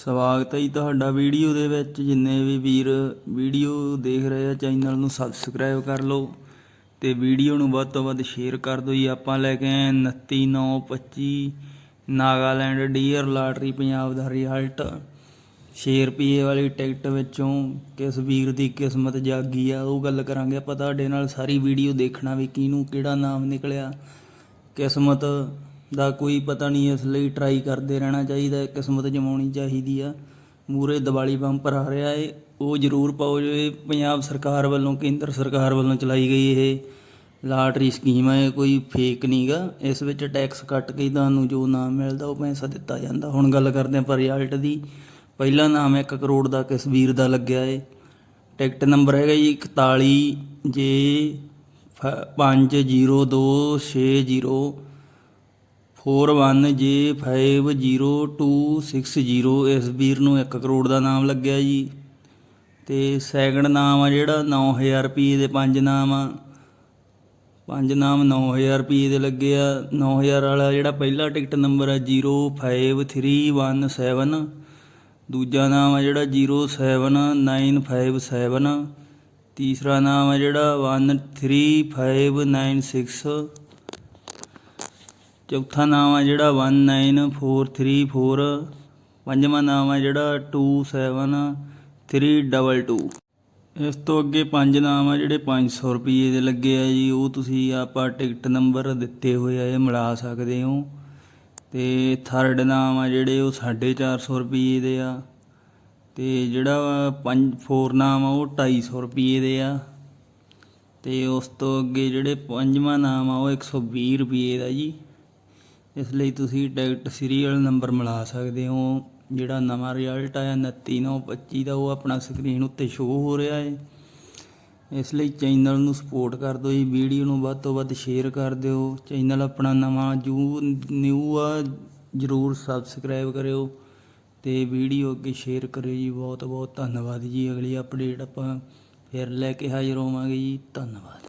ਸਵਾਗਤ ਹੈ ਜੀ ਤੁਹਾਡਾ ਵੀਡੀਓ ਦੇ ਵਿੱਚ। ਜਿੰਨੇ ਵੀ ਵੀਰ ਵੀਡੀਓ ਦੇਖ ਰਹੇ ਆ, ਚੈਨਲ ਨੂੰ ਸਬਸਕ੍ਰਾਈਬ ਕਰ ਲਓ ਤੇ ਵੀਡੀਓ ਨੂੰ ਵੱਧ ਤੋਂ ਵੱਧ ਸ਼ੇਅਰ ਕਰ ਦਿਓ ਜੀ। ਆਪਾਂ ਲੈ ਕੇ ਆਏ 29925 ਨਾਗਾਲੈਂਡ ਡੀਅਰ ਲਾਟਰੀ ਪੰਜਾਬ ਦਾ ਰਿਜ਼ਲਟ 6 ਰੁਪਏ ਵਾਲੀ ਟਿਕਟ ਵਿੱਚੋਂ ਕਿਸ ਵੀਰ ਦੀ ਕਿਸਮਤ ਜਾਗੀ ਆ, ਉਹ ਗੱਲ ਕਰਾਂਗੇ ਆਪਾਂ। ਤੁਹਾਡੇ ਨਾਲ ਸਾਰੀ ਵੀਡੀਓ ਦੇਖਣਾ ਵੀ ਕਿਹਨੂੰ, ਕਿਹੜਾ ਨਾਮ ਨਿਕਲਿਆ, ਕਿਸਮਤ ਦਾ ਕੋਈ ਪਤਾ ਨਹੀਂ ਇਸ ਲਈ ਟਰਾਈ ਕਰਦੇ ਰਹਿਣਾ ਚਾਹੀਦਾ ਕਿਸਮਤ ਜਮਾਉਣੀ ਚਾਹੀਦੀ ਆ। ਮੂਰੇ ਦੀਵਾਲੀ ਬੰਪਰ ਆ ਰਿਹਾ ਏ, ਉਹ ਜ਼ਰੂਰ ਪਾਓ ਜੋ ਇਹ ਪੰਜਾਬ ਸਰਕਾਰ ਵੱਲੋਂ, ਕੇਂਦਰ ਸਰਕਾਰ ਵੱਲੋਂ ਚਲਾਈ ਗਈ ਇਹ ਲਾਟਰੀ ਸਕੀਮ ਹੈ ਇਹ ਕੋਈ ਫੇਕ ਨਹੀਂਗਾ ਇਸ ਵਿੱਚ ਟੈਕਸ ਕੱਟ ਕੇ ਤੁਹਾਨੂੰ ਜੋ ਨਾਮ ਮਿਲਦਾ ਉਹ ਪੈਸਾ ਦਿੱਤਾ ਜਾਂਦਾ। ਹੁਣ ਗੱਲ ਕਰਦੇ ਆਪਾਂ ਰਿਜ਼ਲਟ ਦੀ। ਪਹਿਲਾ ਨਾਮ 1 ਕਰੋੜ ਦਾ ਕਸਬੀਰ ਦਾ ਲੱਗਿਆ ਏ। ਟਿਕਟ ਨੰਬਰ ਹੈਗਾ ਜੀ 41 ਜੇ ਫੋਰ ਵਨ ਜੇ 50260 ਇਸ ਵੀਰ ਨੂੰ 1 ਕਰੋੜ ਦਾ ਨਾਮ ਲੱਗਿਆ ਜੀ। ਤੇ ਸੈਕਿੰਡ ਨਾਮ ਆ ਜਿਹੜਾ 9000 ਰੁਪਏ ਦੇ ਪੰਜ ਨਾਮ ਆ। ਪੰਜ ਨਾਮ 9000 ਰੁਪਏ ਦੇ ਲੱਗੇ ਆ। 9000 ਵਾਲਾ ਜਿਹੜਾ ਪਹਿਲਾ ਟਿਕਟ ਨੰਬਰ ਆ 05317 ਦੂਜਾ ਨਾਮ ਆ ਜਿਹੜਾ 07957 ਤੀਸਰਾ ਨਾਮ ਆ ਜਿਹੜਾ 13596 ਚੌਥਾ ਨਾਮ ਆ ਜਿਹੜਾ 19434 ਪੰਜਵਾਂ ਨਾਮ ਆ ਜਿਹੜਾ 27322 ਇਸ ਤੋਂ ਅੱਗੇ ਪੰਜ ਨਾਮ ਆ ਜਿਹੜੇ 500 ਰੁਪਏ ਦੇ ਲੱਗੇ ਆ ਜੀ, ਉਹ ਤੁਸੀਂ ਆਪਾਂ ਟਿਕਟ ਨੰਬਰ ਦਿੱਤੇ ਹੋਏ ਆ, ਇਹ ਮਿਲਾ ਸਕਦੇ ਹੋ। ਤੇ ਥਰਡ ਨਾਮ ਆ ਜਿਹੜੇ ਉਹ 450 ਰੁਪਏ ਦੇ ਆ। ਤੇ ਜਿਹੜਾ ਪੰਜ ਫੋਰ ਨਾਮ ਆ ਉਹ 250 ਰੁਪਏ ਦੇ ਆ। ਤੇ ਉਸ ਤੋਂ ਅੱਗੇ ਜਿਹੜੇ ਪੰਜਵਾਂ ਨਾਮ ਆ ਉਹ 120 ਰੁਪਏ ਦਾ ਜੀ। ਇਸ ਲਈ ਤੁਸੀਂ ਟਿਕਟ ਸੀਰੀਅਲ ਨੰਬਰ ਮਿਲਾ ਸਕਦੇ ਹੋ। ਜਿਹੜਾ ਨਵਾਂ ਰਿਜ਼ਲਟ ਆਇਆ 29925 ਦਾ, ਉਹ ਆਪਣਾ ਸਕਰੀਨ ਉੱਤੇ ਸ਼ੋਅ ਹੋ ਰਿਹਾ ਹੈ। ਇਸ ਲਈ ਚੈਨਲ ਨੂੰ ਸਪੋਰਟ ਕਰ ਦਿਓ ਜੀ। ਵੀਡੀਓ ਨੂੰ ਵੱਧ ਤੋਂ ਵੱਧ ਸ਼ੇਅਰ ਕਰ ਦਿਓ। ਚੈਨਲ ਆਪਣਾ ਨਵਾਂ ਜੂ ਨਿਊ ਆ, ਜਰੂਰ ਸਬਸਕ੍ਰਾਈਬ ਕਰਿਓ। ਤੇ ਵੀਡੀਓ ਅੱਗੇ ਸ਼ੇਅਰ ਕਰਿਓ ਜੀ। ਬਹੁਤ ਬਹੁਤ ਧੰਨਵਾਦ ਜੀ। ਅਗਲੀ ਅਪਡੇਟ ਆਪਾਂ ਫਿਰ ਲੈ ਕੇ ਹਾਜ਼ਰ ਹੋਵਾਂਗੇ ਜੀ। ਧੰਨਵਾਦ।